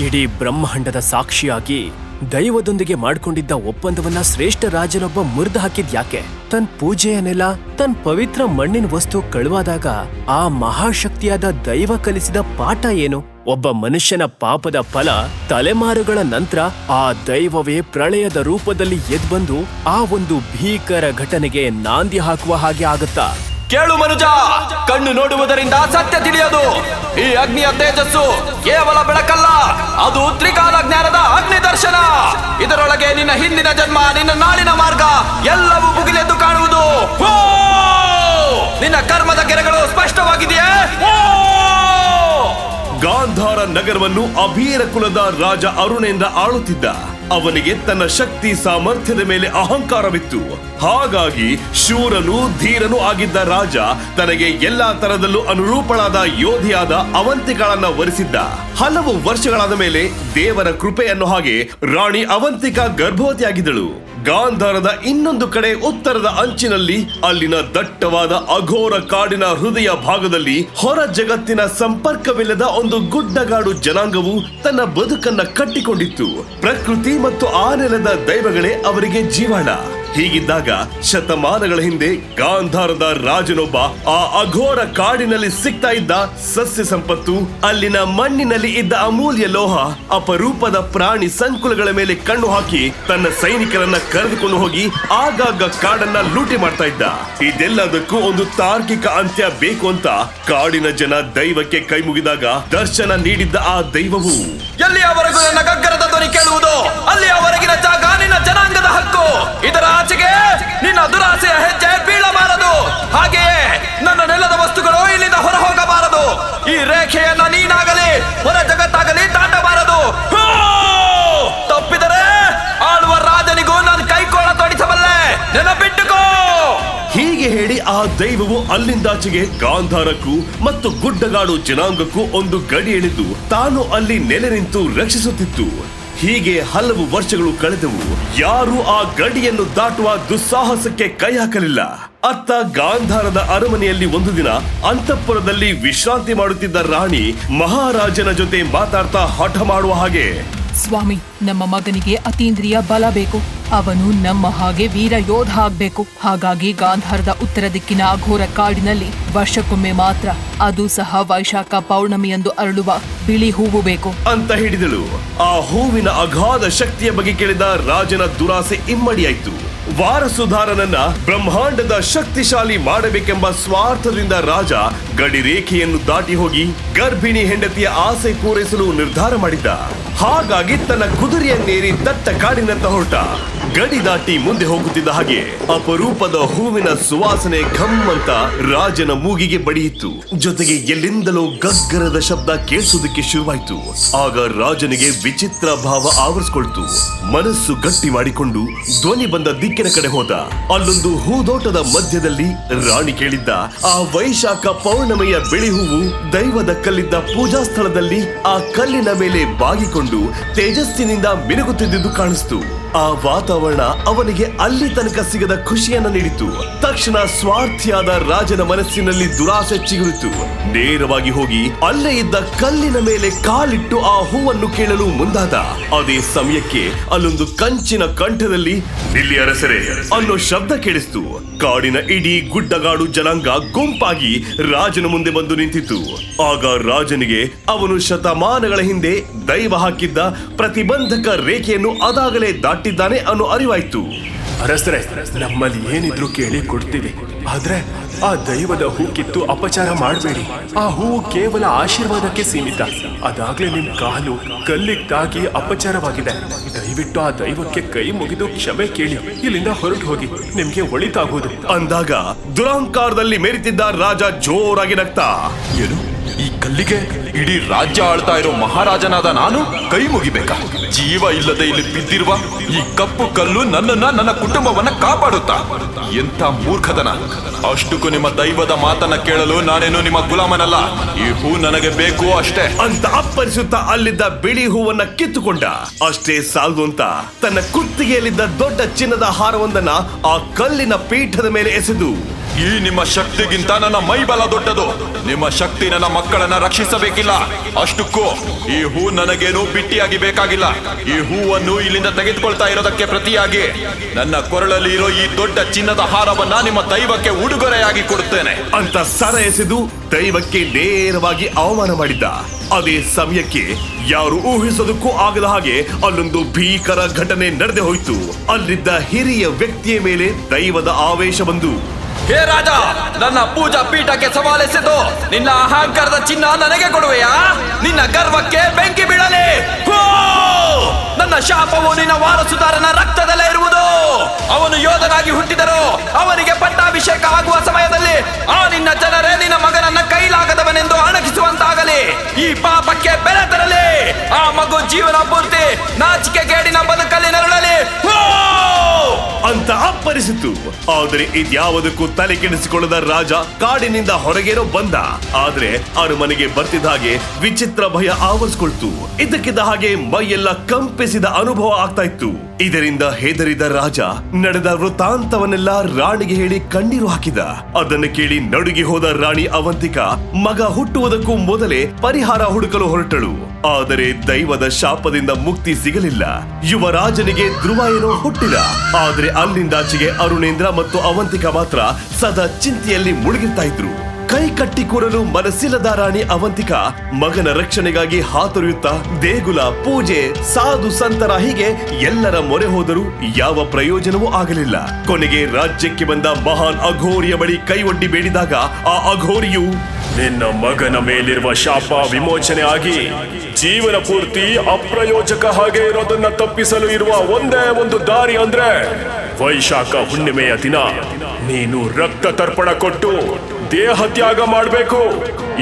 ಇಡೀ ಬ್ರಹ್ಮಾಂಡದ ಸಾಕ್ಷಿಯಾಗಿ ದೈವದೊಂದಿಗೆ ಮಾಡ್ಕೊಂಡಿದ್ದ ಒಪ್ಪಂದವನ್ನ ಶ್ರೇಷ್ಠ ರಾಜನೊಬ್ಬ ಮುರಿದು ಹಾಕಿದ್ ಯಾಕೆ? ತನ್ ಪೂಜೆಯನ್ನೆಲ್ಲ ನೆಲ, ತನ್ ಪವಿತ್ರ ಮಣ್ಣಿನ ವಸ್ತು ಕಳುವಾದಾಗ ಆ ಮಹಾಶಕ್ತಿಯಾದ ದೈವ ಕಲಿಸಿದ ಪಾಠ ಏನು? ಒಬ್ಬ ಮನುಷ್ಯನ ಪಾಪದ ಫಲ ತಲೆಮಾರುಗಳ ನಂತರ ಆ ದೈವವೇ ಪ್ರಳಯದ ರೂಪದಲ್ಲಿ ಎದ್ಬಂದು ಆ ಒಂದು ಭೀಕರ ಘಟನೆಗೆ ನಾಂದಿ ಹಾಕುವ ಹಾಗೆ ಆಗುತ್ತಾ? ಕೇಳು ಮನುಜ. ಕಣ್ಣು ನೋಡುವುದರಿಂದ ಸತ್ಯ ತಿಳಿಯದು. ಈ ಅಗ್ನಿಯ ತೇಜಸ್ಸು ಕೇವಲ ಬೆಳಕಲ್ಲ, ಅದು ತ್ರಿಕಾಲ ಜ್ಞಾನದ ಅಗ್ನಿ ದರ್ಶನ. ಇದರೊಳಗೆ ನಿನ್ನ ಹಿಂದಿನ ಜನ್ಮ, ನಿನ್ನ ನಾಳಿನ ಮಾರ್ಗ ಎಲ್ಲವೂ ಮುಗಿಲೆದ್ದು ಕಾಣುವುದು. ನಿನ್ನ ಕರ್ಮದ ಗೆರೆಗಳು ಸ್ಪಷ್ಟವಾಗಿದೆಯೇ? ಗಾಂಧಾರ ನಗರವನ್ನು ಅಭೀರ ಕುಲದ ರಾಜ ಅರುಣೇಂದ್ರ ಆಳುತ್ತಿದ್ದ. ಅವನಿಗೆ ತನ್ನ ಶಕ್ತಿ ಸಾಮರ್ಥ್ಯದ ಮೇಲೆ ಅಹಂಕಾರವಿತ್ತು. ಹಾಗಾಗಿ ಶೂರನು ಧೀರನು ಆಗಿದ್ದ ರಾಜ ತನಗೆ ಎಲ್ಲಾ ತರದಲ್ಲೂ ಅನುರೂಪಳಾದ ಯೋಧಿಯಾದ ಅವಂತಿಕಾಳನ್ನ ವರಿಸಿದ್ದ. ಹಲವು ವರ್ಷಗಳಾದ ಮೇಲೆ ದೇವರ ಕೃಪೆಯನ್ನು ಹಾಗೆ ರಾಣಿ ಅವಂತಿಕಾ ಗರ್ಭವತಿಯಾಗಿದ್ದಳು. ಗಾಂಧಾರದ ಇನ್ನೊಂದು ಕಡೆ ಉತ್ತರದ ಅಂಚಿನಲ್ಲಿ, ಅಲ್ಲಿನ ದಟ್ಟವಾದ ಅಘೋರ ಕಾಡಿನ ಹೃದಯ ಭಾಗದಲ್ಲಿ ಹೊರ ಜಗತ್ತಿನ ಸಂಪರ್ಕವಿಲ್ಲದ ಒಂದು ಗುಡ್ಡಗಾಡು ಜನಾಂಗವು ತನ್ನ ಬದುಕನ್ನ ಕಟ್ಟಿಕೊಂಡಿತ್ತು. ಪ್ರಕೃತಿ ಮತ್ತು ಆ ನೆಲದ ದೈವಗಳೇ ಅವರಿಗೆ ಜೀವಾಳ. ಹೀಗಿದ್ದಾಗ ಶತಮಾನಗಳ ಹಿಂದೆ ಗಾಂಧಾರದ ರಾಜನೊಬ್ಬ ಆ ಅಘೋರ ಕಾಡಿನಲ್ಲಿ ಸಿಗ್ತಾ ಇದ್ದ ಸಸ್ಯ ಸಂಪತ್ತು, ಅಲ್ಲಿನ ಮಣ್ಣಿನಲ್ಲಿ ಇದ್ದ ಅಮೂಲ್ಯ ಲೋಹ, ಅಪರೂಪದ ಪ್ರಾಣಿ ಸಂಕುಲಗಳ ಮೇಲೆ ಕಣ್ಣು ಹಾಕಿ ತನ್ನ ಸೈನಿಕರನ್ನ ಕರೆದುಕೊಂಡು ಹೋಗಿ ಆಗಾಗ ಕಾಡನ್ನ ಲೂಟಿ ಮಾಡ್ತಾ ಇದ್ದ. ಇದೆಲ್ಲದಕ್ಕೂ ಒಂದು ತಾರ್ಕಿಕ ಅಂತ್ಯ ಬೇಕು ಅಂತ ಕಾಡಿನ ಜನ ದೈವಕ್ಕೆ ಕೈ ಮುಗಿದಾಗ ದರ್ಶನ ನೀಡಿದ್ದ ಆ ದೈವವು ಎಲ್ಲಿಯವರೆಗೂ ನನ್ನ ಗಗ್ಗರದ ಧ್ವನಿ ಕೇಳುವುದು ಅಲ್ಲಿಯವರೆಗಿನ ಜಾಗ ನಿನ್ನ ಜನಾಂಗದ ಹಕ್ಕು. ಇದರ ಆಚೆಗೆ ನಿನ್ನ ದುರಾಸೆಯ ಹೆಜ್ಜೆ ಬೀಳಬಾರದು. ಹಾಗೆಯೇ ನನ್ನ ನೆಲದ ವಸ್ತುಗಳು ಇಲ್ಲಿಂದ ಹೊರ ಹೋಗಬಾರದು ಈ ರೇಖೆಯನ್ನ ನೀನಾಗಲಿ, ಹೊರ ಜಗತ್ತಾಗಲಿ ದಾಟಬಾರದು. ಹೋ! ತಪ್ಪಿದರೆ ಆಳುವ ರಾಜನಿಗೂ ನಾನು ಕೈಕೋಳ ತೊಡಿಸಬಲ್ಲೆ. ನೆನಪಿಟ್ಟುಕೋ. ಹೀಗೆ ಹೇಳಿ ಆ ದೈವವು ಅಲ್ಲಿಂದಾಚೆಗೆ ಗಾಂಧಾರಕ್ಕೂ ಮತ್ತು ಗುಡ್ಡಗಾಡು ಜನಾಂಗಕ್ಕೂ ಒಂದು ಗಡಿ ಎಳೆದು ತಾನು ಅಲ್ಲಿ ನೆಲೆ ನಿಂತು ರಕ್ಷಿಸುತ್ತಿತ್ತು. ಹೀಗೆ ಹಲವು ವರ್ಷಗಳು ಕಳೆದವು. ಯಾರೂ ಆ ಗಡಿಯನ್ನು ದಾಟುವ ದುಸ್ಸಾಹಸಕ್ಕೆ ಕೈ ಹಾಕಲಿಲ್ಲ. ಅತ್ತ ಗಾಂಧಾರದ ಅರಮನೆಯಲ್ಲಿ ಒಂದು ದಿನ ಅಂತಃಪುರದಲ್ಲಿ ವಿಶ್ರಾಂತಿ ಮಾಡುತ್ತಿದ್ದ ರಾಣಿ ಮಹಾರಾಜನ ಜೊತೆ ಮಾತಾಡ್ತಾ ಹಠ ಮಾಡುವ ಹಾಗೆ ಸ್ವಾಮಿ, ನಮ್ಮ ಮಗನಿಗೆ ಅತೀಂದ್ರಿಯ ಬಲ ಬೇಕು. ಅವನು ನಮ್ಮ ಹಾಗೆ ವೀರ ಯೋಧ ಆಗ್ಬೇಕು. ಹಾಗಾಗಿ ಗಾಂಧಾರದ ಉತ್ತರ ದಿಕ್ಕಿನ ಅಘೋರ ಕಾಡಿನಲ್ಲಿ ವರ್ಷಕ್ಕೊಮ್ಮೆ ಮಾತ್ರ ಅದು ಸಹ ವೈಶಾಖ ಪೌರ್ಣಮಿಯಂದು ಅರಳುವ ಬಿಳಿ ಹೂವು ಬೇಕು. ಅಂತ ಹಿಡಿದಳು. ಆ ಹೂವಿನ ಅಗಾಧ ಶಕ್ತಿಯ ಬಗ್ಗೆ ಕೇಳಿದ ರಾಜನ ದುರಾಸೆ ಇಮ್ಮಡಿಯಾಯ್ತು. ವಾರಸುಧಾರನನ್ನ ಬ್ರಹ್ಮಾಂಡದ ಶಕ್ತಿಶಾಲಿ ಮಾಡಬೇಕೆಂಬ ಸ್ವಾರ್ಥದಿಂದ ರಾಜ ಗಡಿ ರೇಖೆಯನ್ನು ದಾಟಿ ಹೋಗಿ ಗರ್ಭಿಣಿ ಹೆಂಡತಿಯ ಆಸೆ ಪೂರೈಸಲು ನಿರ್ಧಾರ ಮಾಡಿದ್ದ. ಹಾಗಾಗಿ ತನ್ನ ಕುದುರೆಯನ್ನೇರಿ ದತ್ತ ಕಾಡಿನತ್ತ ಹೊರಟ. ಗಡಿ ದಾಟಿ ಮುಂದೆ ಹೋಗುತ್ತಿದ್ದ ಹಾಗೆ ಅಪರೂಪದ ಹೂವಿನ ಸುವಾಸನೆ ಘಮ್ ಅಂತ ರಾಜನ ಮೂಗಿಗೆ ಬಡಿಯಿತು. ಜೊತೆಗೆ ಎಲ್ಲಿಂದಲೋ ಗಗ್ಗರದ ಶಬ್ದ ಕೇಳಿಸೋದಕ್ಕೆ ಶುರುವಾಯಿತು. ಆಗ ರಾಜನಿಗೆ ವಿಚಿತ್ರ ಭಾವ ಆವರಿಸಿಕೊಳ್ತು. ಮನಸ್ಸು ಗಟ್ಟಿ ಮಾಡಿಕೊಂಡು ಧ್ವನಿ ಬಂದ ದಿಕ್ಕಿನ ಕಡೆ ಹೋದ. ಅಲ್ಲೊಂದು ಹೂದೋಟದ ಮಧ್ಯದಲ್ಲಿ ರಾಣಿ ಕೇಳಿದ್ದ, ಆ ವೈಶಾಖ ಪೌರ್ಣಮೆಯ ಬಿಳಿ ಹೂವು ದೈವದ ಕಲ್ಲಿದ್ದ ಪೂಜಾ ಸ್ಥಳದಲ್ಲಿ ಆ ಕಲ್ಲಿನ ಮೇಲೆ ಬಾಗಿಕೊಂಡು ತೇಜಸ್ಸಿನಿಂದ ಮಿನುಗುತ್ತಿದ್ದುದು ಕಾಣಿಸ್ತು. ಆ ವಾತಾವರಣ ಅವನಿಗೆ ಅಲ್ಲಿ ತನಕ ಸಿಗದ ಖುಷಿಯನ್ನ ನೀಡಿತು. ತಕ್ಷಣ ಸ್ವಾರ್ಥಿಯಾದ ರಾಜನ ಮನಸ್ಸಿನಲ್ಲಿ ದುರಾಸೆ ಚಿಗುರಿತು. ನೇರವಾಗಿ ಹೋಗಿ ಅಲ್ಲೇ ಇದ್ದ ಕಲ್ಲಿನ ಮೇಲೆ ಕಾಲಿಟ್ಟು ಆ ಹೂವನ್ನು ಕೇಳಲು ಮುಂದಾದ. ಅದೇ ಸಮಯಕ್ಕೆ ಅಲ್ಲೊಂದು ಕಂಚಿನ ಕಂಠದಲ್ಲಿ, ನಿಲ್ಲಿ ಅರಸರೇ, ಅನ್ನೋ ಶಬ್ದ ಕೇಳಿಸ್ತು. ಕಾಡಿನ ಇಡೀ ಗುಡ್ಡಗಾಡು ಜನಾಂಗ ಗುಂಪಾಗಿ ರಾಜನ ಮುಂದೆ ಬಂದು ನಿಂತಿತು ಆಗ ರಾಜನಿಗೆ ಅವನು ಶತಮಾನಗಳ ಹಿಂದೆ ದೈವ ಹಾಕಿದ್ದ ಪ್ರತಿಬಂಧಕ ರೇಖೆಯನ್ನು ಅದಾಗಲೇ ದಾಟಿದ್ದಾನೆ ಅನ್ನೋ ಅರಿವಾಯ್ತು. ಅರಸರೆ ನಮ್ಮಲ್ಲಿ ಏನಿದ್ರು ಕೇಳಿ ಕೊಡ್ತೀವಿ. ಆದ್ರೆ ಆ ದೈವದ ಹೂ ಕಿತ್ತು ಅಪಚಾರ ಮಾಡಬೇಡಿ. ಆ ಹೂವು ಕೇವಲ ಆಶೀರ್ವಾದಕ್ಕೆ ಸೀಮಿತ. ಅದಾಗ್ಲೇ ನಿಮ್ ಕಾಲು ಕಲ್ಲಿಗೆ ತಾಗಿ ಅಪಚಾರವಾಗಿದೆ. ದಯವಿಟ್ಟು ಆ ದೈವಕ್ಕೆ ಕೈ ಮುಗಿದು ಕ್ಷಮೆ ಕೇಳಿ. ಇಲ್ಲಿಂದ ಹೊರಟು ಹೋಗಿ. ನಿಮ್ಗೆ ಒಳಿತಾಗುವುದು. ಅಂದಾಗ ದುರಾಂಕಾರದಲ್ಲಿ ಮೇರಿತಿದ್ದ ರಾಜ ಜೋರಾಗಿ ನಗ್ತಾ. ಏನು? ಈ ಕಲ್ಲಿಗೆ ಇಡೀ ರಾಜ್ಯ ಆಳ್ತಾ ಇರೋ ಮಹಾರಾಜನಾದ ನಾನು ಕೈ ಮುಗಿಬೇಕಾ? ಜೀವ ಇಲ್ಲದೆ ಇಲ್ಲಿ ಬಿದ್ದಿರುವ ಈ ಕಪ್ಪು ಕಲ್ಲು ನನ್ನನ್ನ ನನ್ನ ಕುಟುಂಬವನ್ನ ಕಾಪಾಡುತ್ತಾ? ಎಂತ ಮೂರ್ಖತನ. ಅಷ್ಟಕ್ಕೂ ನಿಮ್ಮ ದೈವದ ಮಾತನ್ನ ಕೇಳಲು ನಾನೇನು ನಿಮ್ಮ ಗುಲಾಮನಲ್ಲ? ಈ ಹೂ ನನಗೆ ಬೇಕು ಅಷ್ಟೇ. ಅಂತ ಅಪ್ಪರಿಸುತ್ತಾ ಅಲ್ಲಿದ್ದ ಬಿಳಿ ಹೂವನ್ನ ಕಿತ್ತುಕೊಂಡ. ಅಷ್ಟೇ ಸಾಲದು ಅಂತ ತನ್ನ ಕುತ್ತಿಗೆಯಲ್ಲಿದ್ದ ದೊಡ್ಡ ಚಿನ್ನದ ಹಾರವೊಂದನ್ನ ಆ ಕಲ್ಲಿನ ಪೀಠದ ಮೇಲೆ ಎಸೆದು ಈ ನಿಮ್ಮ ಶಕ್ತಿಗಿಂತ ನನ್ನ ಮೈಬಲ ದೊಡ್ಡದು. ನಿಮ್ಮ ಶಕ್ತಿ ನನ್ನ ಮಕ್ಕಳನ್ನ ರಕ್ಷಿಸಬೇಕಿಲ್ಲ. ಅಷ್ಟಕ್ಕೂ ಈ ಹೂ ನನಗೇನು ಬಿಟ್ಟಿಯಾಗಿ ಬೇಕಾಗಿಲ್ಲ. ಈ ಹೂವನ್ನು ಇಲ್ಲಿಂದ ತೆಗೆದುಕೊಳ್ತಾ ಇರೋದಕ್ಕೆ ಪ್ರತಿಯಾಗಿ ನನ್ನ ಕೊರಳಲ್ಲಿ ಇರೋ ಈ ದೊಡ್ಡ ಚಿನ್ನದ ಹಾರವನ್ನ ನಿಮ್ಮ ದೈವಕ್ಕೆ ಉಡುಗೊರೆಯಾಗಿ ಕೊಡುತ್ತೇನೆ. ಅಂತ ಸರ ಎಸೆದು ದೈವಕ್ಕೆ ನೇರವಾಗಿ ಅವಮಾನ ಮಾಡಿದ್ದ. ಅದೇ ಸಮಯಕ್ಕೆ ಯಾರು ಊಹಿಸೋದಕ್ಕೂ ಆಗದ ಹಾಗೆ ಅಲ್ಲೊಂದು ಭೀಕರ ಘಟನೆ ನಡೆದೇ ಹೋಯಿತು. ಅಲ್ಲಿದ್ದ ಹಿರಿಯ ವ್ಯಕ್ತಿಯ ಮೇಲೆ ದೈವದ ಆವೇಶ ಬಂದು ಹೇ ರಾಜ, ನನ್ನ ಪೂಜಾ ಪೀಠಕ್ಕೆ ಸವಾಲೆಸೆದು ನಿನ್ನ ಅಹಂಕಾರದ ಚಿನ್ನ ನನಗೆ ಕೊಡುವೆಯಾ? ನಿನ್ನ ಗರ್ವಕ್ಕೆ ಬೆಂಕಿ ಬೀಳಲಿ! ನನ್ನ ಶಾಪವು ನಿನ್ನ ವಾರಸುದಾರನ ರಕ್ತದಲ್ಲೇ ಇರುವುದು. ಅವನು ಯೋಧನಾಗಿ ಹುಟ್ಟಿದರು ಅವನಿಗೆ ಪಟ್ಟಾಭಿಷೇಕ ಆಗುವ ಸಮಯದಲ್ಲಿ ಆ ನಿನ್ನ ಜನರೇ ನಿನ್ನ ಮಗನನ್ನ ಕೈಲಾಗದವನೆಂದು ಅಣಗಿಸುವಂತಾಗಲಿ ಈ ಪಾಪಕ್ಕೆ ಬೆಲೆ ತರಲಿ. ಆ ಮಗು ಜೀವನ ಪೂರ್ತಿ ನಾಚಿಕೆ ಗೇಡಿನ ಬದುಕಲ್ಲಿ ನರಳಲಿ! ಅಂತ ಅಪ್ಪರಿಸಿತು. ಆದರೆ ಇದ್ಯಾವುದಕ್ಕೂ ತಲೆ ಕೆಡಿಸಿಕೊಳ್ಳದ ರಾಜ ಕಾಡಿನಿಂದ ಹೊರಗೇನೋ ಬಂದ. ಆದ್ರೆ ಅರಮನೆಗೆ ಬರ್ತಿದ್ದ ಹಾಗೆ ವಿಚಿತ್ರ ಭಯ ಆವರಿಸ್ಕೊಳ್ತು. ಇದಕ್ಕಿದ್ದ ಹಾಗೆ ಮೈಯೆಲ್ಲ ಕಂಪಿಸಿದ ಅನುಭವ ಆಗ್ತಾ ಇತ್ತು. ಇದರಿಂದ ಹೆದರಿದ ರಾಜ ನಡೆದ ವೃತ್ತಾಂತವನ್ನೆಲ್ಲ ರಾಣಿಗೆ ಹೇಳಿ ಕಣ್ಣೀರು ಹಾಕಿದ. ಅದನ್ನು ಕೇಳಿ ನಡುಗಿ ಹೋದ ರಾಣಿ ಅವಂತಿಕ ಮಗ ಹುಟ್ಟುವುದಕ್ಕೂ ಮೊದಲೇ ಪರಿಹಾರ ಹುಡುಕಲು ಹೊರಟಳು. ಆದರೆ ದೈವದ ಶಾಪದಿಂದ ಮುಕ್ತಿ ಸಿಗಲಿಲ್ಲ. ಯುವರಾಜನಿಗೆ ಧ್ರುವ ಏನೋ ಹುಟ್ಟಿದ. ಆದರೆ ಅಲ್ಲಿಂದಾಚೆಗೆ ಅರುಣೇಂದ್ರ ಮತ್ತು ಅವಂತಿಕ ಮಾತ್ರ ಸದಾ ಚಿಂತೆಯಲ್ಲಿ ಮುಳುಗಿರ್ತಾ ಇದ್ರು. ಕೈ ಕಟ್ಟಿ ಕೂರಲು ಮನಸ್ಸಿಲ್ಲದ ರಾಣಿ ಅವಂತಿಕ ಮಗನ ರಕ್ಷಣೆಗಾಗಿ ಹಾತೊರೆಯುತ್ತಾ ದೇಗುಲ, ಪೂಜೆ, ಸಾಧು ಸಂತರ ಹೀಗೆ ಎಲ್ಲರ ಮೊರೆ ಹೋದರೂ ಯಾವ ಪ್ರಯೋಜನವೂ ಆಗಲಿಲ್ಲ. ಕೊನೆಗೆ ರಾಜ್ಯಕ್ಕೆ ಬಂದ ಮಹಾನ್ ಅಘೋರಿಯ ಬಳಿ ಕೈ ಒಡ್ಡಿ ಬೇಡಿದಾಗ ಆ ಅಘೋರಿಯು, ನಿನ್ನ ಮಗನ ಮೇಲಿರುವ ಶಾಪ ವಿಮೋಚನೆ ಆಗಿ ಜೀವನ ಪೂರ್ತಿ ಅಪ್ರಯೋಜಕ ಹಾಗೆ ಇರೋದನ್ನ ತಪ್ಪಿಸಲು ಇರುವ ಒಂದೇ ಒಂದು ದಾರಿ ಅಂದ್ರೆ ವೈಶಾಖ ಹುಣ್ಣಿಮೆಯ ದಿನ. ನೀನು ರಕ್ತ ತರ್ಪಣ ಕೊಟ್ಟು ದೇಹ ತ್ಯಾಗ ಮಾಡಬೇಕು.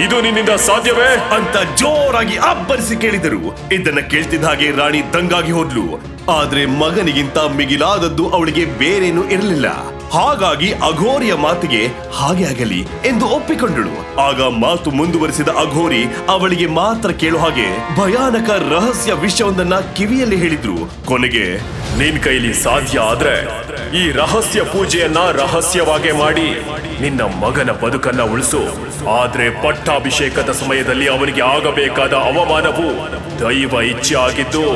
ಇದು ನಿನ್ನಿಂದ ಸಾಧ್ಯವೇ? ಅಂತ ಜೋರಾಗಿ ಅಬ್ಬರಿಸಿ ಕೇಳಿದರು. ಇದನ್ನ ಕೇಳ್ತಿದ್ದ ಹಾಗೆ ರಾಣಿ ದಂಗಾಗಿ ಹೋದ್ಲು. ಆದ್ರೆ ಮಗನಿಗಿಂತ ಮಿಗಿಲಾದದ್ದು ಅವಳಿಗೆ ಬೇರೇನು ಇರಲಿಲ್ಲ. ಹಾಗಾಗಿ ಅಘೋರಿಯ ಮಾತಿಗೆ ಹಾಗೆ ಆಗಲಿ ಎಂದು ಒಪ್ಪಿಕೊಂಡಳು. ಆಗ ಮಾತು ಮುಂದುವರಿಸಿದ ಅಘೋರಿ ಅವಳಿಗೆ ಮಾತ್ರ ಕೇಳೋ ಹಾಗೆ ಭಯಾನಕ ರಹಸ್ಯ ವಿಷಯವೊಂದನ್ನ ಕಿವಿಯಲ್ಲಿ ಹೇಳಿದ್ರು. ಕೊನೆಗೆ, ನಿನ್ ಕೈಲಿ ಸಾಧ್ಯ ಆದ್ರೆ ಈ ರಹಸ್ಯ ಪೂಜೆಯನ್ನ ರಹಸ್ಯವಾಗೆ ಮಾಡಿ, ನಿನ್ನ ಮಗನ ಬದುಕನ್ನ ಉಳಿಸು. ಆದ್ರೆ ಪಟ್ಟಾಭಿಷೇಕದ ಸಮಯದಲ್ಲಿ ಅವನಿಗೆ ಆಗಬೇಕಾದ ಅವಮಾನವು ದೈವ ಇಚ್ಛೆ ಆಗಿದ್ದು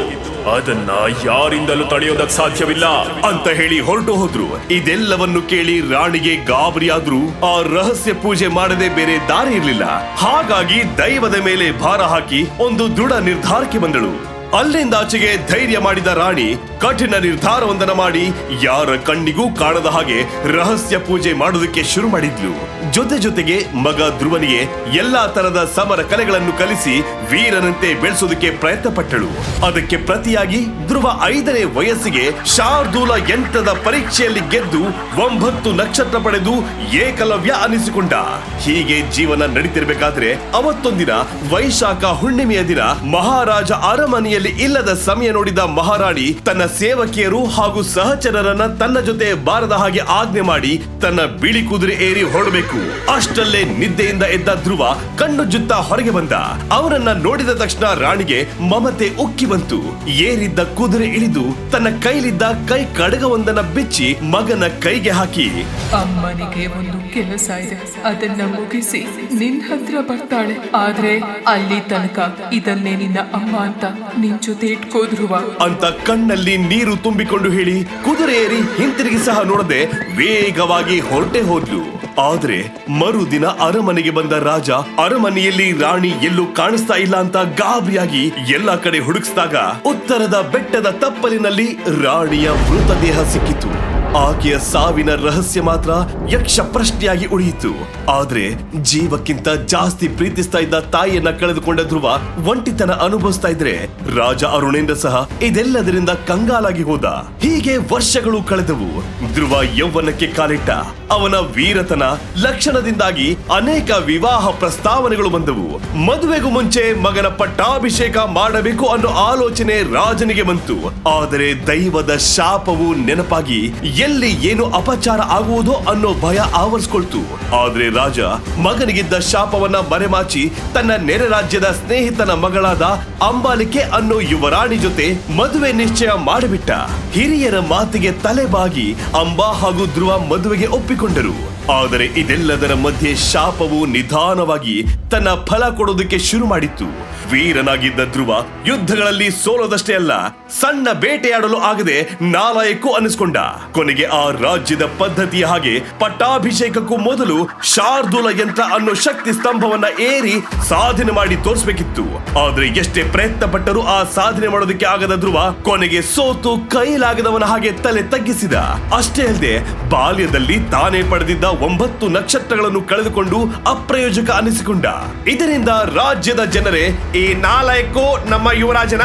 ಅದನ್ನ ಯಾರಿಂದಲೂ ತಡೆಯೋದಕ್ ಸಾಧ್ಯವಿಲ್ಲ ಅಂತ ಹೇಳಿ ಹೊರಟು ಹೋದ್ರು ಇದೆಲ್ಲವನ್ನು ಕೇಳಿ ರಾಣಿಗೆ ಗಾಬರಿಯಾದ್ರೂ. ಆ ರಹಸ್ಯ ಪೂಜೆ ಮಾಡದೆ ಬೇರೆ ದಾರಿ ಇರಲಿಲ್ಲ. ಹಾಗಾಗಿ ದೈವದ ಮೇಲೆ ಭಾರ ಹಾಕಿ ಒಂದು ದೃಢ ನಿರ್ಧಾರಕ್ಕೆ ಬಂದಳು. ಅಲ್ಲಿಂದಾಚೆಗೆ ಧೈರ್ಯ ಮಾಡಿದ ರಾಣಿ ಕಠಿಣ ನಿರ್ಧಾರವೊಂದನ್ನ ಮಾಡಿ ಯಾರ ಕಣ್ಣಿಗೂ ಕಾಣದ ಹಾಗೆ ರಹಸ್ಯ ಪೂಜೆ ಮಾಡೋದಕ್ಕೆ ಶುರು ಮಾಡಿದ್ಲು. ಜೊತೆ ಜೊತೆಗೆ ಮಗ ಧ್ರುವನಿಗೆ ಎಲ್ಲಾ ತರದ ಸಮರ ಕಲೆಗಳನ್ನು ಕಲಿಸಿ ವೀರನಂತೆ ಬೆಳೆಸೋದಕ್ಕೆ ಪ್ರಯತ್ನ ಪಟ್ಟಳು ಅದಕ್ಕೆ ಪ್ರತಿಯಾಗಿ ಧ್ರುವ ಐದನೇ ವಯಸ್ಸಿಗೆ ಶಾರ್ದೂಲ ಯಂತ್ರದ ಪರೀಕ್ಷೆಯಲ್ಲಿ ಗೆದ್ದು ಒಂಬತ್ತು ನಕ್ಷತ್ರ ಪಡೆದು ಏಕಲವ್ಯ ಅನಿಸಿಕೊಂಡ. ಹೀಗೆ ಜೀವನ ನಡೀತಿರ್ಬೇಕಾದ್ರೆ ಅವತ್ತೊಂದಿನ ವೈಶಾಖ ಹುಣ್ಣಿಮೆಯ ದಿನ ಮಹಾರಾಜ ಅರಮನೆಯಲ್ಲಿ ಇಲ್ಲದ ಸಮಯ ನೋಡಿದ ಮಹಾರಾಣಿ ತನ್ನ ಸೇವಕಿಯರು ಹಾಗೂ ಸಹಚರರನ್ನ ತನ್ನ ಜೊತೆ ಬಾರದ ಹಾಗೆ ಆಜ್ಞೆ ಮಾಡಿ ತನ್ನ ಬಿಳಿ ಕುದುರೆ ಏರಿ ಹೊರಡಬೇಕು. ಅಷ್ಟಲ್ಲೇ ನಿದ್ದೆಯಿಂದ ಎದ್ದ ಧ್ರುವ ಕಣ್ಣು ಜುತ್ತ ಹೊರಗೆ ಬಂದ. ಅವರನ್ನ ನೋಡಿದ ತಕ್ಷಣ ರಾಣಿಗೆ ಮಮತೆ ಉಕ್ಕಿ ಬಂತು. ಏರಿದ್ದ ಕುದುರೆ ಇಳಿದು ತನ್ನ ಕೈಲಿದ್ದ ಕೈ ಕಡಗವೊಂದನ್ನ ಬಿಚ್ಚಿ ಮಗನ ಕೈಗೆ ಹಾಕಿ. ಅಮ್ಮನಿಗೆ ಒಂದು ಕೆಲಸ ಇದೆ. ಅದನ್ನ ಮುಗಿಸಿ ನಿನ್ ಹತ್ರ ಬರ್ತಾಳೆ. ಆದ್ರೆ ಅಲ್ಲಿ ತನಕ ಇದನ್ನೇ ನಿನ್ನ ಅಮ್ಮ ಅಂತ ನಿನ್ ಜೊತೆ ಇಟ್ಕೋ ಧ್ರುವ. ಅಂತ ಕಣ್ಣಲ್ಲಿ ನೀರು ತುಂಬಿಕೊಂಡು ಹೇಳಿ ಕುದುರೆ ಏರಿ ಹಿಂತಿರುಗಿ ಸಹ ನೋಡದೆ ವೇಗವಾಗಿ ಹೊರಟೆ ಹೋದ್ಲು. ಆದ್ರೆ ಮರುದಿನ ಅರಮನೆಗೆ ಬಂದ ರಾಜ, ಅರಮನೆಯಲ್ಲಿ ರಾಣಿ ಎಲ್ಲೂ ಕಾಣಿಸ್ತಾ ಇಲ್ಲ ಅಂತ ಗಾಬರಿಯಾಗಿ ಎಲ್ಲಾ ಕಡೆ ಹುಡುಕಿಸಿದಾಗ, ಉತ್ತರದ ಬೆಟ್ಟದ ತಪ್ಪಲಿನಲ್ಲಿ ರಾಣಿಯ ಮೃತದೇಹ ಸಿಕ್ಕಿತು. ಆಕೆಯ ಸಾವಿನ ರಹಸ್ಯ ಮಾತ್ರ ಯಕ್ಷ ಪ್ರಶ್ನೆಯಾಗಿ ಉಳಿಯಿತು. ಆದ್ರೆ ಜೀವಕ್ಕಿಂತ ಜಾಸ್ತಿ ಪ್ರೀತಿಸ್ತಾ ಇದ್ದ ತಾಯಿಯನ್ನ ಕಳೆದುಕೊಂಡ ಧ್ರುವ ಒಂಟಿತನ ಅನುಭವಿಸ್ತಾ ಇದ್ರೆ ರಾಜ ಅರುಣೇಂದ್ರ ಸಹ ಇದೆಲ್ಲದರಿಂದ ಕಂಗಾಲಾಗಿ ಹೋದ. ಹೀಗೆ ವರ್ಷಗಳು ಕಳೆದವು. ಧ್ರುವ ಯೌವನಕ್ಕೆ ಕಾಲಿಟ್ಟ. ಅವನ ವೀರತನ ಲಕ್ಷಣದಿಂದಾಗಿ ಅನೇಕ ವಿವಾಹ ಪ್ರಸ್ತಾವನೆಗಳು ಬಂದವು. ಮದುವೆಗೂ ಮುಂಚೆ ಮಗನ ಪಟ್ಟಾಭಿಷೇಕ ಮಾಡಬೇಕು ಅನ್ನೋ ಆಲೋಚನೆ ರಾಜನಿಗೆ ಬಂತು. ಆದರೆ ದೈವದ ಶಾಪವು ನೆನಪಾಗಿ ಎಲ್ಲಿ ಏನು ಅಪಚಾರ ಆಗುವುದೋ ಅನ್ನೋ ಭಯ ಆವರಿಸ್ಕೊಳ್ತು. ಆದ್ರೆ ರಾಜ ಮಗನಿಗಿದ್ದ ಶಾಪವನ್ನ ಮರೆಮಾಚಿ ತನ್ನ ನೆರೆ ರಾಜ್ಯದ ಸ್ನೇಹಿತನ ಮಗಳಾದ ಅಂಬಾಲಿಕೆ ಅನ್ನೋ ಯುವರಾಣಿ ಜೊತೆ ಮದುವೆ ನಿಶ್ಚಯ ಮಾಡಿಬಿಟ್ಟ. ಹಿರಿಯರ ಮಾತಿಗೆ ತಲೆಬಾಗಿ ಅಂಬಾ ಹಾಗೂ ಧ್ರುವ ಮದುವೆಗೆ ಒಪ್ಪಿಕೊಂಡರು. ಆದರೆ ಇದೆಲ್ಲದರ ಮಧ್ಯೆ ಶಾಪವು ನಿಧಾನವಾಗಿ ತನ್ನ ಫಲ ಕೊಡೋದಕ್ಕೆ ಶುರು ಮಾಡಿತ್ತು. ವೀರನಾಗಿದ್ದ ಧ್ರುವ ಯುದ್ಧಗಳಲ್ಲಿ ಸೋಲೋದಷ್ಟೇ ಅಲ್ಲ, ಸಣ್ಣ ಬೇಟೆಯಾಡಲು ಆಗದೆ ನಾಲಾಯಕ್ಕೂ ಅನಿಸ್ಕೊಂಡ ಕೊನೆಗೆ ಆ ರಾಜ್ಯದ ಪದ್ಧತಿಯ ಹಾಗೆ ಪಟ್ಟಾಭಿಷೇಕಕ್ಕೂ ಮೊದಲು ಶಾರ್ದೂಲ ಯಂತ್ರ ಅನ್ನೋ ಶಕ್ತಿ ಸ್ತಂಭವನ್ನ ಏರಿ ಸಾಧನೆ ಮಾಡಿ ತೋರಿಸಬೇಕಿತ್ತು. ಆದ್ರೆ ಎಷ್ಟೇ ಪ್ರಯತ್ನ ಪಟ್ಟರೂ ಆ ಸಾಧನೆ ಮಾಡೋದಕ್ಕೆ ಆಗದ ಧ್ರುವ ಕೊನೆಗೆ ಸೋತು ಕೈಲಾಗದವನ ಹಾಗೆ ತಲೆ ತಗ್ಗಿಸಿದ. ಅಷ್ಟೇ ಅಲ್ಲದೆ ಬಾಲ್ಯದಲ್ಲಿ ತಾನೇ ಪಡೆದಿದ್ದ ಒಂಬತ್ತು ನಕ್ಷತ್ರಗಳನ್ನು ಕಳೆದುಕೊಂಡು ಅಪ್ರಯೋಜಕ ಅನಿಸಿಕೊಂಡ ಇದರಿಂದ ರಾಜ್ಯದ ಜನರೇ ಈ ನಾಲ್ಕು ನಮ್ಮ ಯುವರಾಜನ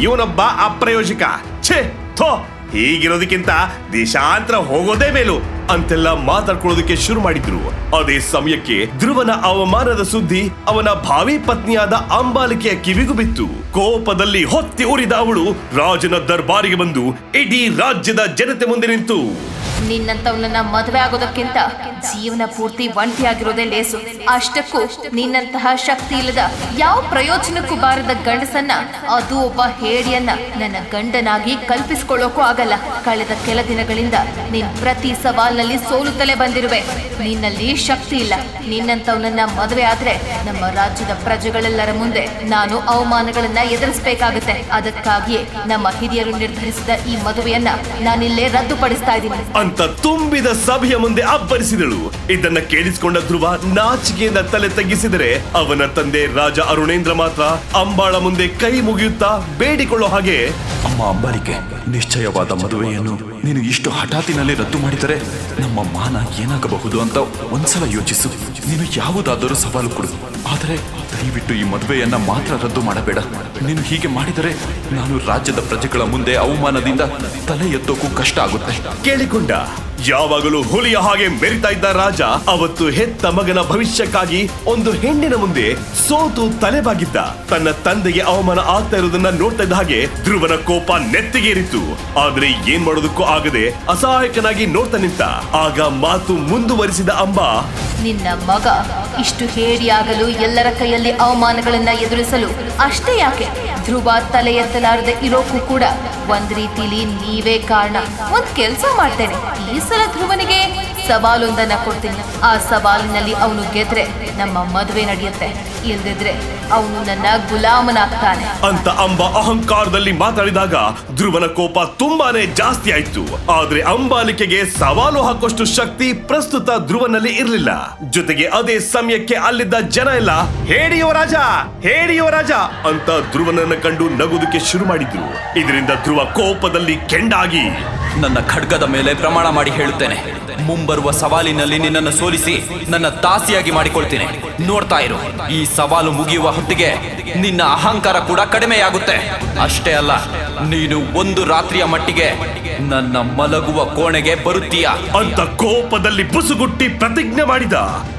ಇವನೊಬ್ಬ ಅಪ್ರಯೋಜಕ. ಛೇ, ಥೋ, ಹೀಗಿರೋದಕ್ಕಿಂತ ದೇಶಾಂತರ ಹೋಗೋದೇ ಮೇಲು ಅಂತೆಲ್ಲ ಮಾತಾಡ್ಕೊಳ್ಳೋದಕ್ಕೆ ಶುರು ಮಾಡಿದ್ರು. ಅದೇ ಸಮಯಕ್ಕೆ ಧ್ರುವನ ಅವಮಾನದ ಸುದ್ದಿ ಅವನ ಭಾವಿ ಪತ್ನಿಯಾದ ಅಂಬಾಲಿಕೆಯ ಕಿವಿಗೂ ಬಿತ್ತು. ಕೋಪದಲ್ಲಿ ಹೊತ್ತಿ ಉರಿದ ಅವಳು ರಾಜನ ದರ್ಬಾರಿಗೆ ಬಂದು ಇಡೀ ರಾಜ್ಯದ ಜನತೆ ಮುಂದೆ ನಿಂತು. ನಿನ್ನಂತವನನ್ನ ಮದುವೆ ಆಗೋದಕ್ಕಿಂತ ಜೀವನ ಪೂರ್ತಿ ಒಂಟಿಯಾಗಿರೋದೇ ಲೇಸು. ಅಷ್ಟಕ್ಕೂ ನಿನ್ನಂತಹ ಶಕ್ತಿ ಇಲ್ಲದ ಯಾವ ಪ್ರಯೋಜನಕ್ಕೂ ಬಾರದ ಗಂಡಸನ್ನ ಅದು ಒಬ್ಬ ಹೇಡಿಯನ್ನ ನನ್ನ ಗಂಡನಾಗಿ ಕಲ್ಪಿಸ್ಕೊಳ್ಳೋಕೂ ಆಗಲ್ಲ. ಕಳೆದ ಕೆಲ ದಿನಗಳಿಂದ ನೀನ್ ಪ್ರತಿ ಸವಾಲ್ನಲ್ಲಿ ಸೋಲುತ್ತಲೇ ಬಂದಿರುವೆ. ನಿನ್ನಲ್ಲಿ ಶಕ್ತಿ ಇಲ್ಲ. ನಿನ್ನಂತವನನ್ನ ಮದುವೆ ಆದ್ರೆ ನಮ್ಮ ರಾಜ್ಯದ ಪ್ರಜೆಗಳೆಲ್ಲರ ಮುಂದೆ ನಾನು ಅವಮಾನಗಳನ್ನ ಎದುರಿಸಬೇಕಾಗುತ್ತೆ. ಅದಕ್ಕಾಗಿಯೇ ನಮ್ಮ ಹಿರಿಯರು ನಿರ್ಧರಿಸಿದ ಈ ಮದುವೆಯನ್ನ ನಾನಿಲ್ಲೇ ರದ್ದುಪಡಿಸ್ತಾ ಇದ್ದೀನಿ. ಅಂತ ತುಂಬಿದ ಸಭೆಯ ಮುಂದೆ ಅಬ್ಬರಿಸಿದಳು. ಇದನ್ನ ಕೇಳಿಸಿಕೊಂಡ ಧ್ರುವ ನಾಚಿಕೆಯಿಂದ ತಲೆ ತಗ್ಗಿಸಿದರೆ ಅವನ ತಂದೆ ರಾಜ ಅರುಣೇಂದ್ರ ಮಾತ್ರ ಅಂಬಾಳ ಮುಂದೆ ಕೈ ಮುಗಿಯುತ್ತಾ ಬೇಡಿಕೊಳ್ಳೋ ಹಾಗೆ, ಅಮ್ಮ ಅಂಬಾಲಿಕೆ ನಿಶ್ಚಯವಾದ ಮದುವೆಯನ್ನು ನೀನು ಇಷ್ಟು ಹಠಾತಿನಲ್ಲಿ ರದ್ದು ಮಾಡಿದರೆ ನಮ್ಮ ಮಾನ ಏನಾಗಬಹುದು ಅಂತ ಒಂದ್ಸಲ ಯೋಚಿಸು. ನೀನು ಯಾವುದಾದರೂ ಸವಾಲು ಕೊಡು. ಆದರೆ ದಯವಿಟ್ಟು ಈ ಮದುವೆಯನ್ನ ಮಾತ್ರ ರದ್ದು ಮಾಡಬೇಡ. ನೀನು ಹೀಗೆ ಮಾಡಿದರೆ ನಾನು ರಾಜ್ಯದ ಪ್ರಜೆಗಳ ಮುಂದೆ ಅವಮಾನದಿಂದ ತಲೆ ಎತ್ತೋಕ್ಕೂ ಕಷ್ಟ ಆಗುತ್ತೆ. ಕೇಳಿಕೊಂಡ. ಯಾವಾಗಲೂ ಹುಲಿಯ ಹಾಗೆ ಮೆರಿತಾ ಇದ್ದ ರಾಜ ಅವತ್ತು ಹೆತ್ತ ಮಗನ ಭವಿಷ್ಯಕ್ಕಾಗಿ ಒಂದು ಹೆಣ್ಣಿನ ಮುಂದೆ ಸೋತು ತಲೆಬಾಗಿದ್ದ. ತನ್ನ ತಂದೆಗೆ ಅವಮಾನ ಆಗ್ತಾ ಇರೋದನ್ನ ನೋಡ್ತಾ ಹಾಗೆ ಧ್ರುವನ ಕೋಪ ನೆತ್ತಿಗೇರಿತು ಆದ್ರೆ ಏನ್ ಮಾಡೋದಕ್ಕೂ ಆಗದೆ ಅಸಹಾಯಕನಾಗಿ ನೋಡ್ತಾ ನಿಂತ. ಆಗ ಮಾತು ಮುಂದುವರಿಸಿದ ಅಂಬಾ, ನಿನ್ನ ಮಗ ಇಷ್ಟು ಹೇಡಿಯಾಗಲು ಎಲ್ಲರ ಕೈಯಲ್ಲಿ ಅವಮಾನಗಳನ್ನ ಎದುರಿಸಲು ಅಷ್ಟೇ ಯಾಕೆ? ಧ್ರುವ ತಲೆ ಎತ್ತಲಾರದೆ ಇರೋಕ್ಕೂ ಕೂಡ ಒಂದ್ ರೀತಿಲಿ ನೀವೇ ಕಾರಣ. ಒಂದ್ ಕೆಲ್ಸ ಮಾಡ್ತೇನೆ. ಈ ಸಲ ಧ್ರುವನಿಗೆ ಸವಾಲೊಂದನ್ನ ಕೊಡ್ತೀನಿ. ಆ ಸವಾಲಿನಲ್ಲಿ ಅವನು ಗೆದ್ರೆ ನಮ್ಮ ಮದುವೆ ನಡೆಯುತ್ತೆ. ಇಲ್ದಿದ್ರೆ ಅವನು ನನ್ನ ಗುಲಾಮನಾಗ್ತಾನೆ. ಅಂತ ಅಂಬ ಅಹಂಕಾರದಲ್ಲಿ ಮಾತಾಡಿದಾಗ ಧ್ರುವನ ಕೋಪ ತುಂಬಾನೇ ಜಾಸ್ತಿ ಆಯ್ತು. ಆದ್ರೆ ಅಂಬಾಲಿಕೆಗೆ ಸವಾಲು ಹಾಕುವಷ್ಟು ಶಕ್ತಿ ಪ್ರಸ್ತುತ ಧ್ರುವನಲ್ಲಿ ಇರಲಿಲ್ಲ. ಜೊತೆಗೆ ಅದೇ ಸಮಯಕ್ಕೆ ಅಲ್ಲಿದ್ದ ಜನ ಎಲ್ಲ, ಹೇಡಿಯೋ ರಾಜ ಹೇಡಿಯೋ ರಾಜ ಅಂತ ಧ್ರುವನನ್ನ ಕಂಡು ನಗುದಕ್ಕೆ ಶುರು ಮಾಡಿದ್ರು. ಇದರಿಂದ ಧ್ರುವ ಕೋಪದಲ್ಲಿ ಕೆಂಡಾಗಿ ನನ್ನ ಖಡ್ಗದ ಮೇಲೆ ಪ್ರಮಾಣ ಮಾಡಿ ಹೇಳುತ್ತೇನೆ. ಮುಂಬರುವ ಸವಾಲಿನಲ್ಲಿ ನಿನ್ನನ್ನು ಸೋಲಿಸಿ ನನ್ನ ದಾಸಿಯಾಗಿ ಮಾಡಿಕೊಳ್ತೀನಿ. ನೋಡ್ತಾ ಇರು, ಈ ಸವಾಲು ಮುಗಿಯುವ ಹೊತ್ತಿಗೆ ನಿನ್ನ ಅಹಂಕಾರ ಕೂಡ ಕಡಿಮೆಯಾಗುತ್ತೆ. ಅಷ್ಟೇ ಅಲ್ಲ, ನೀನು ಒಂದು ರಾತ್ರಿಯ ಮಟ್ಟಿಗೆ ನನ್ನ ಮಲಗುವ ಕೋಣೆಗೆ ಬರುತ್ತೀಯ. ಅಂತ ಕೋಪದಲ್ಲಿ ಬುಸುಗುಟ್ಟಿ ಪ್ರತಿಜ್ಞೆ ಮಾಡಿದ.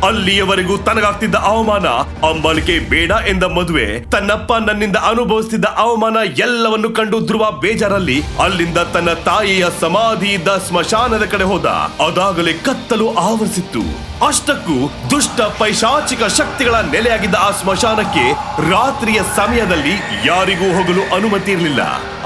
ಅಲ್ಲಿಯವರೆಗೂ ತನಗಾಗ್ತಿದ್ದ ಅವಮಾನ ಅಂಬಾಲಿಕೆ ಬೇಡ ಎಂದ ಮದುವೆ, ತನ್ನಪ್ಪ ನನ್ನಿಂದ ಅನುಭವಿಸ್ತಿದ್ದ ಅವಮಾನ ಎಲ್ಲವನ್ನು ಕಂಡು ಧ್ರುವ ಬೇಜಾರಲ್ಲಿ ಅಲ್ಲಿಂದ ತನ್ನ ತಾಯಿಯ ಸಮಾಧಿ ಇದ್ದ ಸ್ಮಶಾನದ ಕಡೆ ಹೋದ. ಅದಾಗಲೇ ಕತ್ತಲು ಆವರಿಸಿತ್ತು. ಅಷ್ಟಕ್ಕೂ ದುಷ್ಟ ಪೈಶಾಚಿಕ ಶಕ್ತಿಗಳ ನೆಲೆಯಾಗಿದ್ದ ಆ ಸ್ಮಶಾನಕ್ಕೆ ರಾತ್ರಿಯ ಸಮಯದಲ್ಲಿ ಯಾರಿಗೂ ಹೋಗಲು ಅನುಮತಿ ಇರಲಿಲ್ಲ.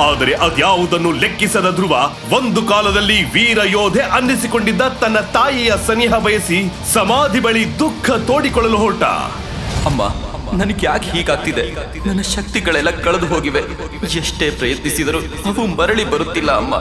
ಆದರೆ ಅದ್ಯಾವುದನ್ನು ಲೆಕ್ಕಿಸದ ಧ್ರುವ ಒಂದು ಕಾಲದಲ್ಲಿ ವೀರ ಯೋಧೆ ಅನ್ನಿಸಿಕೊಂಡಿದ್ದ ತನ್ನ ತಾಯಿಯ ಸನಿಹ ಬಯಸಿ ಸಮಾಧಿ ಬಳಿ ದುಃಖ ತೋಡಿಕೊಳ್ಳಲು ಹೊರಟ. ಅಮ್ಮ ನನಗೆ ಯಾಕೆ ಹೀಗಾಗ್ತಿದೆ? ನನ್ನ ಶಕ್ತಿಗಳೆಲ್ಲ ಕಳೆದು ಹೋಗಿವೆ. ಎಷ್ಟೇ ಪ್ರಯತ್ನಿಸಿದರೂ ಅವು ಮರಳಿ ಬರುತ್ತಿಲ್ಲ ಅಮ್ಮ.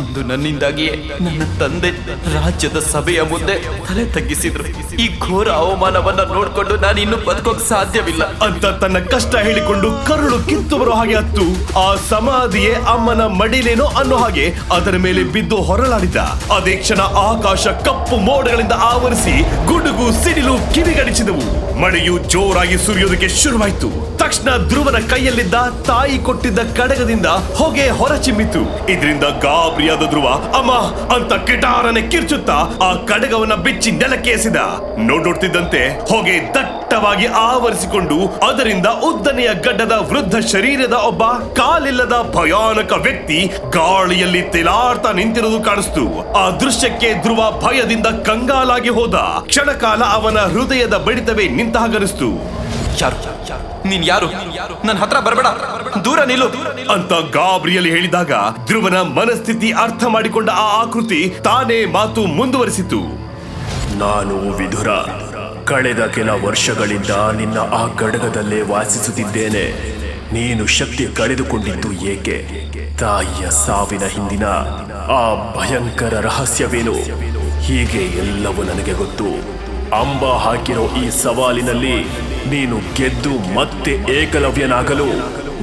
ಇಂದು ನನ್ನಿಂದಾಗಿಯೇ ನನ್ನ ತಂದೆ ರಾಜ್ಯದ ಸಭೆಯ ಮುಂದೆ ತಲೆ ತಗ್ಗಿಸಿದ್ರು. ಈ ಘೋರ ಅವಮಾನವನ್ನ ನೋಡ್ಕೊಂಡು ನಾನು ಇನ್ನು ಬದುಕೋಕ್ ಸಾಧ್ಯವಿಲ್ಲ. ಅಂತ ತನ್ನ ಕಷ್ಟ ಹೇಳಿಕೊಂಡು ಕರುಳು ಕಿತ್ತು ಬರೋ ಹಾಗೆ ಹತ್ತು ಆ ಸಮಾಧಿಯೇ ಅಮ್ಮನ ಮಡಿಲೇನೋ ಅನ್ನೋ ಹಾಗೆ ಅದರ ಮೇಲೆ ಬಿದ್ದು ಹೊರಳಾಡಿದ. ಅದೇ ಕ್ಷಣ ಆಕಾಶ ಕಪ್ಪು ಮೋಡಗಳಿಂದ ಆವರಿಸಿ ಗುಡುಗು ಸಿಡಿಲು ಕಿವಿಗಡಿಸಿದವು. ಮಳೆಯು ಜೋರಾಗಿ ಸುರಿಯೋದಕ್ಕೆ ಶುರುವಾಯ್ತು. ತಕ್ಷಣ ಧ್ರುವನ ಕೈಯಲ್ಲಿದ್ದ ತಾಯಿ ಕೊಟ್ಟಿದ್ದ ಕಡಗದಿಂದ ಹೊಗೆ ಹೊರಚಿಮ್ಮಿತು. ಇದರಿಂದ ಗಾಬರಿಯಾದ ಧ್ರುವ, ಅಮ್ಮ, ಅಂತ ಕಿಟಾರನೆ ಕಿರ್ಚುತ್ತಾ ಆ ಕಡಗವನ್ನ ಬಿಚ್ಚಿ ನೆಲಕ್ಕೆ ಎಸೆದ. ನೋಡೋಡ್ತಿದ್ದಂತೆ ಹೊಗೆ ದಟ್ಟವಾಗಿ ಆವರಿಸಿಕೊಂಡು ಅದರಿಂದ ಉದ್ದನೆಯ ಗಡ್ಡದ ವೃದ್ಧ ಶರೀರದ ಒಬ್ಬ ಕಾಲಿಲ್ಲದ ಭಯಾನಕ ವ್ಯಕ್ತಿ ಗಾಳಿಯಲ್ಲಿ ತೇಲಾಡ್ತಾ ನಿಂತಿರುವುದು ಕಾಣಿಸ್ತು. ಆ ದೃಶ್ಯಕ್ಕೆ ಧ್ರುವ ಭಯದಿಂದ ಕಂಗಾಲಾಗಿ ಹೋದ. ಕ್ಷಣಕಾಲ ಅವನ ಹೃದಯದ ಬಡಿತವೇ ನಿಂತ ಹಾಗನಿಸ್ತು ಯಾರು? ನೀನ್ ಯಾರು? ನನ್ನ ಹತ್ರ ಬರಬೇಡ. ದೂರ ನಿಲ್ಲು. ಅಂತ ಗಾಬರಿಯಲ್ಲಿ ಹೇಳಿದಾಗ ಧ್ರುವನ ಮನಸ್ಥಿತಿ ಅರ್ಥ ಮಾಡಿಕೊಂಡ ಆ ಆಕೃತಿ ತಾನೇ ಮಾತು ಮುಂದುವರಿಸಿತು. ನಾನು ವಿಧುರ ಕಳೆದ ಕೆಲ ವರ್ಷಗಳಿಂದ ನಿನ್ನ ಆ ಗಡಗದಲ್ಲೇ ವಾಸಿಸುತ್ತಿದ್ದೇನೆ. ನೀನು ಶಕ್ತಿ ಕಳೆದುಕೊಂಡಿದ್ದು ಏಕೆ? ತಾಯಿಯ ಸಾವಿನ ಹಿಂದಿನ ಆ ಭಯಂಕರ ರಹಸ್ಯವೇನು? ಹೀಗೆ ಎಲ್ಲವೂ ನನಗೆ ಗೊತ್ತು. ಅಂಬ ಹಾಕಿರೋ ಈ ಸವಾಲಿನಲ್ಲಿ ನೀನು ಗೆದ್ದು ಮತ್ತೆ ಏಕಲವ್ಯನಾಗಲು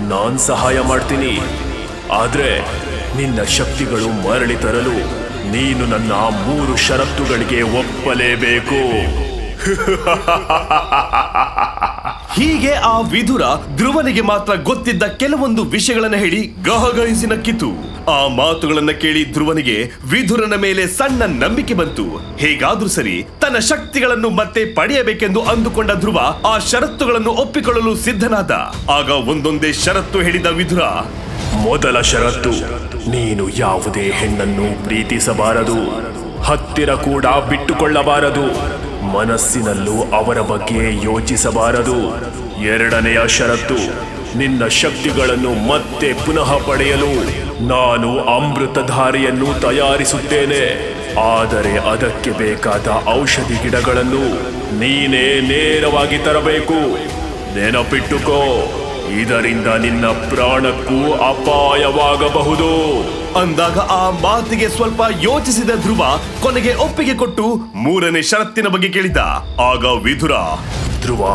ನಾನ್ ಸಹಾಯ ಮಾಡ್ತೀನಿ. ಆದ್ರೆ ನಿನ್ನ ಶಕ್ತಿಗಳು ಮರಳಿ ತರಲು ನೀನು ನನ್ನ ಮೂರು ಷರತ್ತುಗಳಿಗೆ ಒಪ್ಪಲೇಬೇಕು. ಹೀಗೆ ಆ ವಿಧುರ ಧ್ರುವನಿಗೆ ಮಾತ್ರ ಗೊತ್ತಿದ್ದ ಕೆಲವೊಂದು ವಿಷಯಗಳನ್ನು ಹೇಳಿ ಗಹಗಹಿಸಿ ನಕ್ಕಿತು ಆ ಮಾತುಗಳನ್ನ ಕೇಳಿ ಧ್ರುವನಿಗೆ ವಿಧುರನ ಮೇಲೆ ಸಣ್ಣ ನಂಬಿಕೆ ಬಂತು. ಹೇಗಾದ್ರೂ ಸರಿ ತನ್ನ ಶಕ್ತಿಗಳನ್ನು ಮತ್ತೆ ಪಡೆಯಬೇಕೆಂದು ಅಂದುಕೊಂಡ ಧ್ರುವ ಆ ಷರತ್ತುಗಳನ್ನು ಒಪ್ಪಿಕೊಳ್ಳಲು ಸಿದ್ಧನಾದ. ಆಗ ಒಂದೊಂದೇ ಷರತ್ತು ಹೇಳಿದ ವಿಧುರ, ಮೊದಲ ಷರತ್ತು, ನೀನು ಯಾವುದೇ ಹೆಣ್ಣನ್ನು ಪ್ರೀತಿಸಬಾರದು. ಹತ್ತಿರ ಕೂಡ ಬಿಟ್ಟುಕೊಳ್ಳಬಾರದು. ಮನಸ್ಸಿನಲ್ಲೂ ಅವರ ಬಗ್ಗೆ ಯೋಚಿಸಬಾರದು. ಎರಡನೆಯ ಷರತ್ತು ನಿನ್ನ ಶಕ್ತಿಗಳನ್ನು ಮತ್ತೆ ಪುನಃ ಪಡೆಯಲು ನಾನು ಅಮೃತಧಾರಿಯನ್ನು ತಯಾರಿಸುತ್ತೇನೆ. ಆದರೆ ಅದಕ್ಕೆ ಬೇಕಾದ ಔಷಧಿ ಗಿಡಗಳನ್ನು ನೀನೇ ನೇರವಾಗಿ ತರಬೇಕು. ನೆನಪಿಟ್ಟುಕೋ ಇದರಿಂದ ನಿನ್ನ ಪ್ರಾಣಕ್ಕೂ ಅಪಾಯವಾಗಬಹುದು. ಅಂದಾಗ ಆ ಮಾತಿಗೆ ಸ್ವಲ್ಪ ಯೋಚಿಸಿದ ಧ್ರುವ ಕೊನೆಗೆ ಒಪ್ಪಿಗೆ ಕೊಟ್ಟು ಮೂರನೇ ಷರತ್ತಿನ ಬಗ್ಗೆ ಕೇಳಿದ. ಆಗ ವಿಧುರ ಧ್ರುವ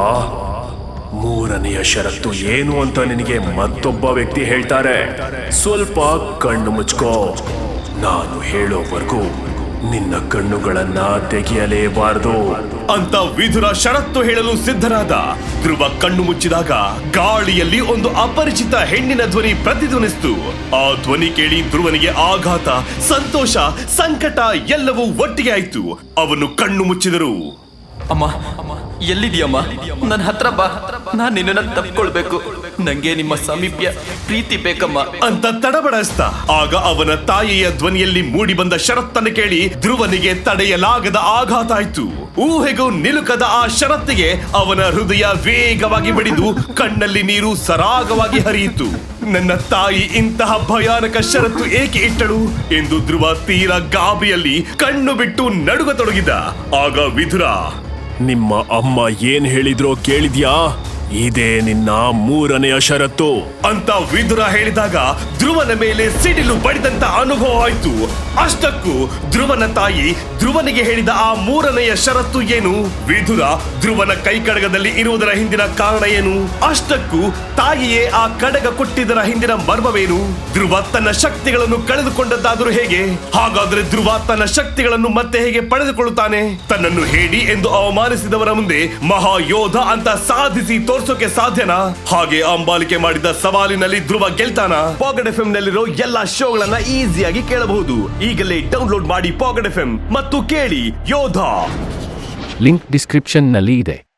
ಮೂರನೆಯ ಷರತ್ತು ಏನು ಅಂತ ನಿನಗೆ ಮತ್ತೊಬ್ಬ ವ್ಯಕ್ತಿ ಹೇಳ್ತಾರೆ. ಸ್ವಲ್ಪ ಕಣ್ಣು ಮುಚ್ಕೋ. ನಾನು ಹೇಳೋವರೆಗೂ ನಿನ್ನ ಕಣ್ಣುಗಳನ್ನ ತೆಗೆಯಲೇಬಾರದು. ಅಂತ ವಿಧುರ ಷರತ್ತು ಹೇಳಲು ಸಿದ್ಧರಾದ ಧ್ರುವ ಕಣ್ಣು ಮುಚ್ಚಿದಾಗ ಗಾಳಿಯಲ್ಲಿ ಒಂದು ಅಪರಿಚಿತ ಹೆಣ್ಣಿನ ಧ್ವನಿ ಪ್ರತಿಧ್ವನಿಸಿತು. ಆ ಧ್ವನಿ ಕೇಳಿ ಧ್ರುವನಿಗೆ ಆಘಾತ ಸಂತೋಷ ಸಂಕಟ ಎಲ್ಲವೂ ಒಟ್ಟಿಗೆ ಆಯ್ತು. ಅವನು ಕಣ್ಣು ಮುಚ್ಚಿದರು. ಅಮ್ಮ ಎಲ್ಲಿದ್ಯಮ್ಮ ನನ್ನ ಹತ್ರ ಬಾ. ನಾನು ನಿನ್ನ ತಪ್ಕೊಳ್ಬೇಕು. ನಂಗೆ ನಿಮ್ಮ ಸಮೀಪ್ಯ ಪ್ರೀತಿ ಬೇಕಮ್ಮ. ಅಂತ ತಡಬಡಿಸ್ತ ಆಗ ಅವನ ತಾಯಿಯ ಧ್ವನಿಯಲ್ಲಿ ಮೂಡಿ ಬಂದ ಷರತ್ತನ್ನು ಕೇಳಿ ಧ್ರುವನಿಗೆ ತಡೆಯಲಾಗದ ಆಘಾತ ಆಯ್ತು. ಊಹೆಗೂ ನಿಲುಕದ ಆ ಷರತ್ತಿಗೆ ಅವನ ಹೃದಯ ವೇಗವಾಗಿ ಬಡಿದು ಕಣ್ಣಲ್ಲಿ ನೀರು ಸರಾಗವಾಗಿ ಹರಿಯಿತು. ನನ್ನ ತಾಯಿ ಇಂತಹ ಭಯಾನಕ ಷರತ್ತು ಏಕೆ ಇಟ್ಟಳು ಎಂದು ಧ್ರುವ ತೀರ ಗಾಬಿಯಲ್ಲಿ ಕಣ್ಣು ಬಿಟ್ಟು ನಡುಗತೊಡಗಿದ. ಆಗ ವಿಧುರ ನಿಮ್ಮ ಅಮ್ಮ ಏನ್ ಹೇಳಿದ್ರೋ ಕೇಳಿದ್ಯಾ? ಇದೇ ನಿನ್ನ ಮೂರನೆಯ ಷರತ್ತು. ಅಂತ ವಿದುರ ಹೇಳಿದಾಗ ಧ್ರುವನ ಮೇಲೆ ಸಿಡಿಲು ಬಡಿದಂತ ಅನುಭವ ಆಯ್ತು. ಅಷ್ಟಕ್ಕೂ ಧ್ರುವನ ತಾಯಿ ಧ್ರುವನಿಗೆ ಹೇಳಿದ ಆ ಮೂರನೆಯ ಷರತ್ತು ಏನು? ವಿದುರ, ಧ್ರುವನ ಕೈ ಕಡಗದಲ್ಲಿ ಇರುವುದರ ಹಿಂದಿನ ಕಾರಣ ಏನು? ಅಷ್ಟಕ್ಕೂ ತಾಯಿಯೇ ಆ ಕಡಗ ಕೊಟ್ಟಿದ್ದರ ಹಿಂದಿನ ಮರ್ಮವೇನು? ಧ್ರುವ ತನ್ನ ಶಕ್ತಿಗಳನ್ನು ಕಳೆದುಕೊಂಡದ್ದಾದರೂ ಹೇಗೆ? ಹಾಗಾದ್ರೆ ಧ್ರುವ ತನ್ನ ಶಕ್ತಿಗಳನ್ನು ಮತ್ತೆ ಹೇಗೆ ಪಡೆದುಕೊಳ್ಳುತ್ತಾನೆ? ತನ್ನನ್ನು ಹೇಳಿ ಎಂದು ಅವಮಾನಿಸಿದವರ ಮುಂದೆ ಮಹಾಯೋಧ ಅಂತ ಸಾಧಿಸಿ ತೋರ್ಸೋಕೆ ಸಾಧ್ಯನಾ? ಹಾಗೆ ಅಂಬಾಲಿಕೆ ಮಾಡಿದ ಸವಾಲಿನಲ್ಲಿ ಧ್ರುವ ಗೆಲ್ತಾನ? ಪಾಕೆಟ್ ಎಫ್ ನಲ್ಲಿರೋ ಎಲ್ಲಾ ಶೋಗಳನ್ನ ಈಸಿಯಾಗಿ ಕೇಳಬಹುದು. ಈಗಲೇ ಡೌನ್ಲೋಡ್ ಮಾಡಿ ಪಾಕೆಟ್ ಎಫ್ ಮತ್ತು ಕೇಳಿ ಯೋಧ. ಲಿಂಕ್ ಡಿಸ್ಕ್ರಿಪ್ಷನ್ನಲ್ಲಿ ಇದೆ.